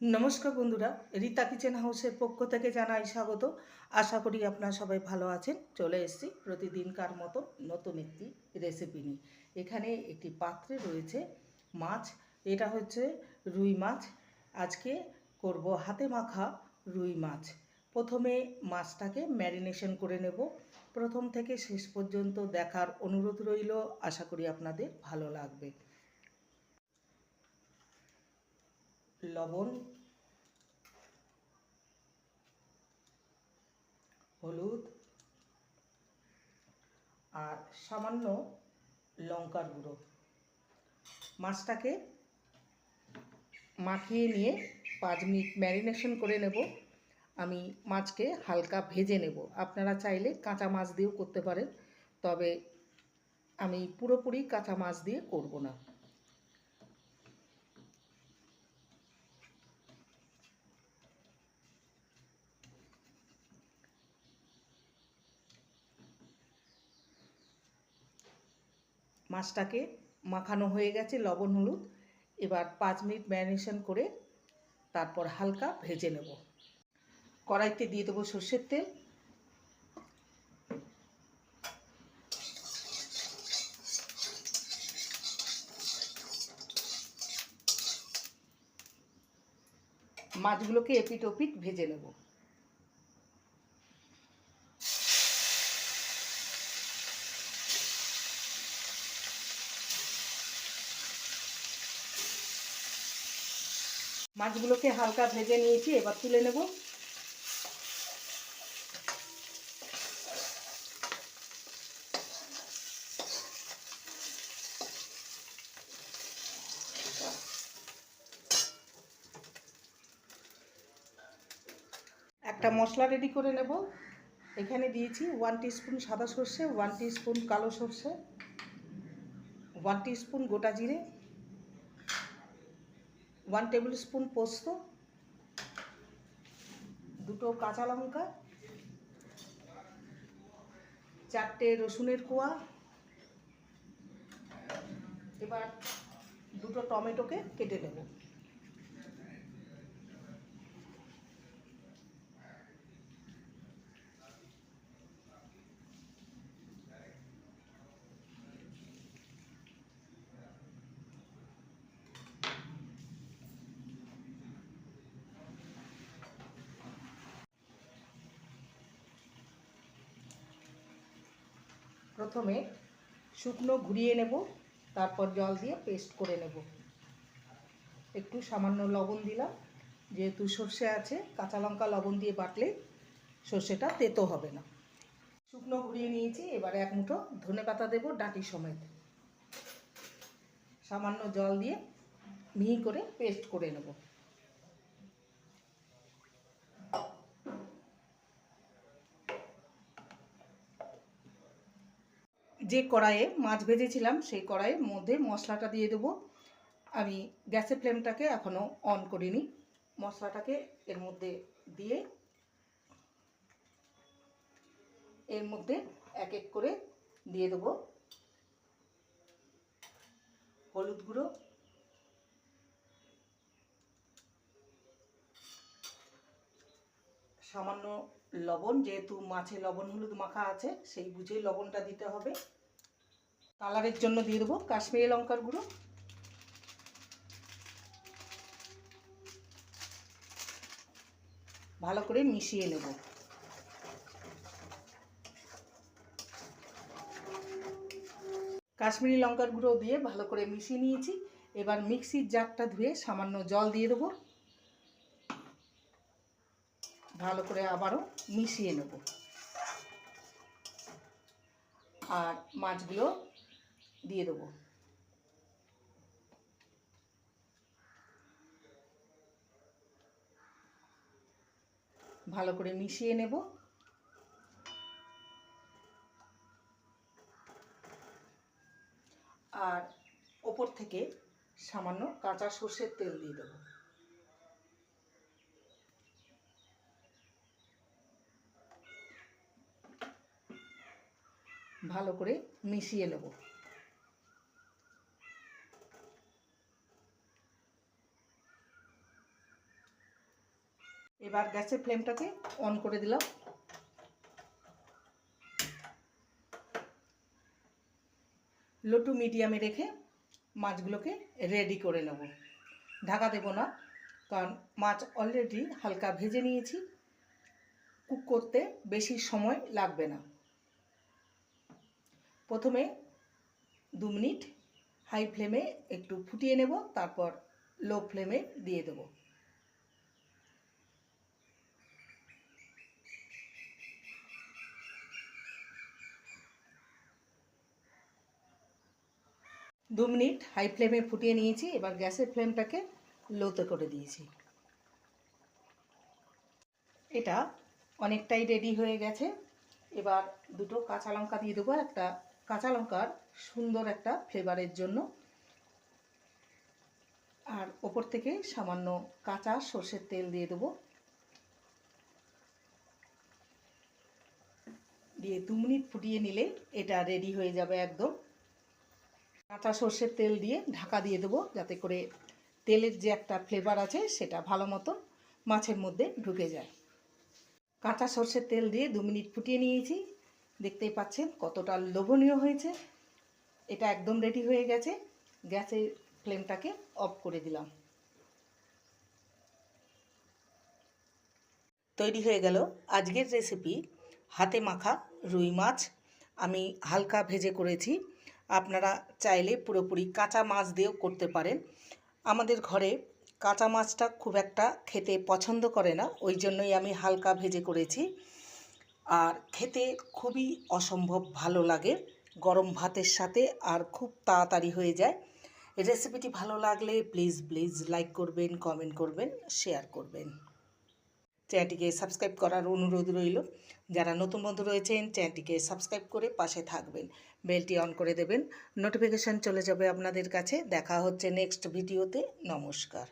নমস্কার বন্ধুরা, রীতা কিচেন হাউসের পক্ষ থেকে জানাই স্বাগত। আশা করি আপনারা সবাই ভালো আছেন। চলে এসেছি প্রতিদিনকার মতো নতুন একটি রেসিপি নিয়ে। এখানে একটি পাত্রে রয়েছে মাছ, এটা হচ্ছে রুই মাছ। আজকে করব হাতে মাখা রুই মাছ। প্রথমে মাছটাকে ম্যারিনেশন করে নেব। প্রথম থেকে শেষ পর্যন্ত দেখার অনুরোধ রইল। আশা করি আপনাদের ভালো লাগবে। লবণ, হলুদ আর সামান্য লঙ্কার গুঁড়ো। মাছটাকে মাখিয়ে নিয়ে পাঁচ মিনিট ম্যারিনেশন করে নেব। আমি মাছকে হালকা ভেজে নেব। আপনারা চাইলে কাঁচা মাছ দিয়েও করতে পারেন, তবে আমি পুরোপুরি কাঁচা মাছ দিয়ে করব না। মাছটাকে মাখানো হয়ে গেছে, লবণ, হলুদ। এবার পাঁচ মিনিট ম্যারিনেশন করে তারপর হালকা ভেজে নেব। কড়াইতে দিয়ে দেবো সর্ষের তেল। মাছগুলোকে এপিট ওপিট ভেজে নেব। মাছগুলোকে হালকা ভেজে নিয়েছি, এবার তুলে নেব। একটা মশলা রেডি করে নেব। এখানে দিয়েছি ওয়ান স্পুন সাদা সর্ষে ওয়ান স্পুন কালো সর্ষে ওয়ান স্পুন গোটা জিরে। ওয়ান টেবিল স্পুন পোস্ত দুটো কাঁচা লঙ্কা, চারটে রসুনের কোয়া, এবার দুটো টমেটোকে কেটে নেব। প্রথমে শুকনো ঘুরিয়ে নেব, তারপর জল দিয়ে পেস্ট করে নেব। একটু সামান্য লবণ দিলাম, যেহেতু সর্ষে আছে, কাঁচা লঙ্কা লবণ দিয়ে বাটলে সর্ষেটা তেতো হবে না। শুকনো ঘুরিয়ে নিয়েছি, এবারে এক মুঠো ধনে পাতা দেবো ডাঁটি সমেত। সামান্য জল দিয়ে মিহি করে পেস্ট করে নেব। যে কড়াইয়ে মাছ ভেজেছিলাম, সেই কড়াইয়ের মধ্যে মশলাটা দিয়ে দেবো। আমি গ্যাসের ফ্লেমটাকে এখনও অন করিনি। মশলাটাকে এর মধ্যে দিয়ে, এর মধ্যে এক এক করে দিয়ে দেবো। হলুদ গুঁড়ো সামান্য লবণ, যেহেতু মাছে লবণ, হলুদ মাখা আছে, সেই বুঝে লবণটা দিতে হবে। কালারের জন্য দিয়ে দেবো কাশ্মীরি লঙ্কার গুঁড়ো। ভালো করে মিশিয়ে নেব। কাশ্মীরি লঙ্কার গুঁড়ো দিয়ে ভালো করে মিশিয়ে নিয়েছি। এবার মিক্সির জারটা ধুয়ে সামান্য জল দিয়ে দেবো। ভালো করে আবারও মিশিয়ে নেব। আর মাছগুলো দিয়ে দেবো। ভালো করে মিশিয়ে নেব। আর ওপর থেকে সামান্য কাঁচা সর্ষের তেল দিয়ে দেবো। ভালো করে মিশিয়ে নেব। এবার গ্যাসের ফ্লেমটাকে অন করে দিলাম। লো টু মিডিয়ামে রেখে মাছগুলোকে রেডি করে নেব। ঢাকা দেবো না, কারণ মাছ অলরেডি হালকা ভেজে নিয়েছি। কুক করতে বেশি সময় লাগবে না। প্রথমে দু মিনিট হাই ফ্লেমে একটু ফুটিয়ে নেব, তারপর লো ফ্লেমে দিয়ে দেবো। দু মিনিট হাই ফ্লেমে ফুটিয়ে নিয়েছি, এবার গ্যাসের ফ্লেমটাকে লোতে করে দিয়েছি। এটা অনেকটাই রেডি হয়ে গেছে। এবার দুটো কাঁচা লঙ্কা দিয়ে দেবো, একটা কাঁচা লঙ্কার সুন্দর একটা ফ্লেভারের জন্য। আর ওপর থেকে সামান্য কাঁচা সর্ষের তেল দিয়ে দেবো। দিয়ে দু মিনিট ফুটিয়ে নিলে এটা রেডি হয়ে যাবে একদম। কাঁচা সর্ষের তেল দিয়ে ঢাকা দিয়ে দেবো যাতে করে তেলের যে একটা ফ্লেভার আছে সেটা ভালো মতো মাছের মধ্যে ঢুকে যায়। কাঁচা সর্ষের তেল দিয়ে দু মিনিট ফুটিয়ে নিয়েছি। দেখতেই পাচ্ছেন কতটা লোভনীয় হয়েছে। এটা একদম রেডি হয়ে গেছে। গ্যাসের ফ্লেমটাকে অফ করে দিলাম। তৈরি হয়ে গেল আজকের রেসিপি হাতে মাখা রুই মাছ। আমি হালকা ভেজে করেছি। আপনারা চাইলে পুরোপুরি কাঁচা মাছ দিয়েও করতে পারেন। আমাদের ঘরে কাঁচা মাছটা খুব একটা খেতে পছন্দ করে না, ওই জন্যই আমি হালকা ভেজে করেছি। আর খেতে খুবই অসম্ভব ভালো লাগে। গরম ভাতের সাথে আর খুব তাড়াতাড়ি হয়ে যায়। রেসিপিটি ভালো লাগলে প্লিজ প্লিজ লাইক করবেন, কমেন্ট করবেন, শেয়ার করবেন। চ্যানেলটিকে সাবস্ক্রাইব করার অনুরোধ রইল। যারা নতুন বন্ধু রয়েছেন, চ্যানেলটিকে সাবস্ক্রাইব করে পাশে থাকবেন। বেলটি অন করে দেবেন। নোটিফিকেশান চলে যাবে আপনাদের কাছে। দেখা হচ্ছে নেক্সট ভিডিওতে। নমস্কার।